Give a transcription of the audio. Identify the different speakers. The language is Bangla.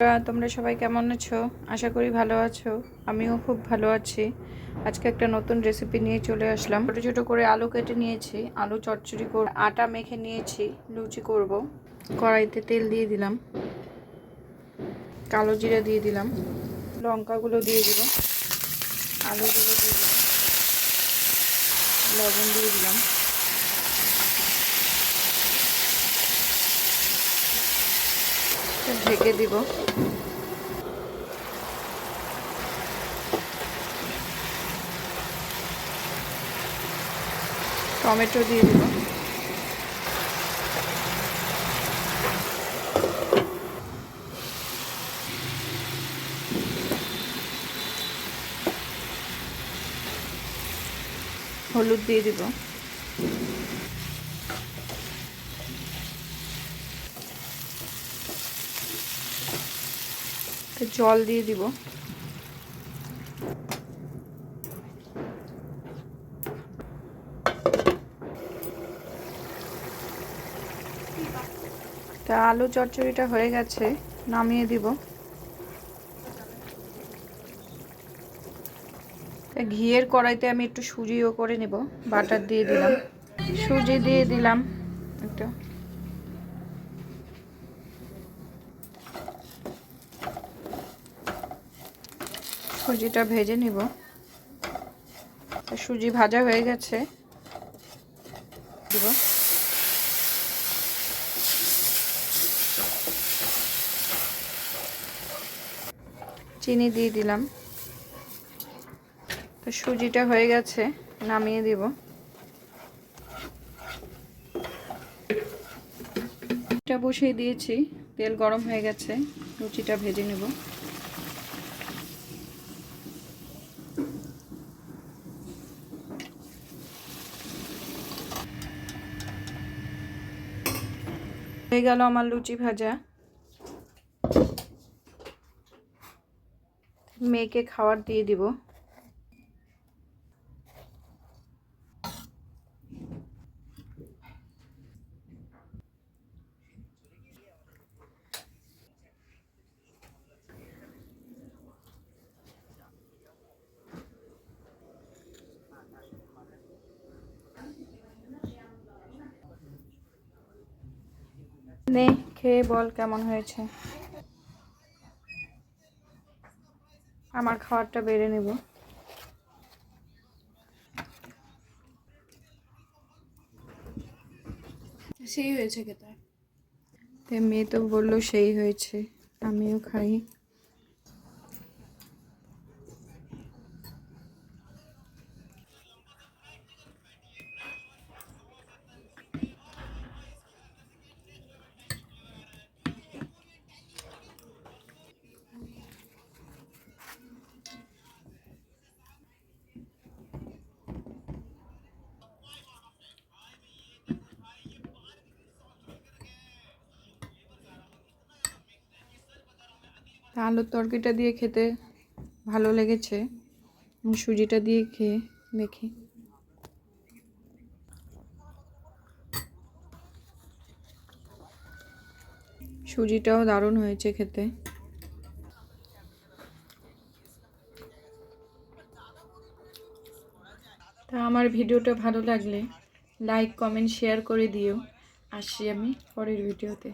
Speaker 1: তোমরা সবাই কেমন আছো? আশা করি ভালো আছো। আমিও খুব ভালো আছি। আজকে একটা নতুন রেসিপি নিয়ে চলে আসলাম। ছোটো ছোটো করে আলু কেটে নিয়েছি। আলু চচ্চড়ি করে আটা মেখে নিয়েছি। লুচি করব। কড়াইতে তেল দিয়ে দিলাম। কালো জিরা দিয়ে দিলাম। লঙ্কাগুলো দিয়ে দিব। আলুগুলো দিয়ে দিলাম। লবণ দিয়ে দিলাম। ঢেকে দিব। টমেটো দিয়ে দিব। হলুদ দিয়ে দিব। জল দিয়ে দিব। তা আলু চচ্চড়িটা হয়ে গেছে, নামিয়ে দিব। তা ঘিয়ের কড়াইতে আমি একটু সুজিও করে নেব, বাটার দিয়ে দিলাম। সুজি দিয়ে দিলাম, একটু। সুজিটা ভেজে নিব। সুজি ভাজা হয়ে গেছে। দিব। চিনি দিয়ে দিলাম। তো সুজিটা হয়ে গেছে, নামিয়ে দিব। বসিয়ে দিয়েছি, তেল গরম হয়ে গেছে, লুচিটা ভেজে নেব। হয়ে গেল আমার লুচি ভাজা। মেয়েকে খাবার দিয়ে দিব। নে খেয়ে বল কেমন হয়েছে। আমার খাবারটা বেড়ে নেব।
Speaker 2: সেই হয়েছে খেতে
Speaker 1: মেয়ে তো বলল সেই হয়েছে আমিও খাই। আলুর তরকারিটা দিয়ে খেতে ভালো লেগেছে। সুজিটা দিয়ে খেয়ে দেখি। সুজিটাও দারুণ হয়েছে খেতে। তা আমার ভিডিওটা ভালো লাগলে লাইক, কমেন্ট, শেয়ার করে দিও। আসছি আমি পরের ভিডিওতে।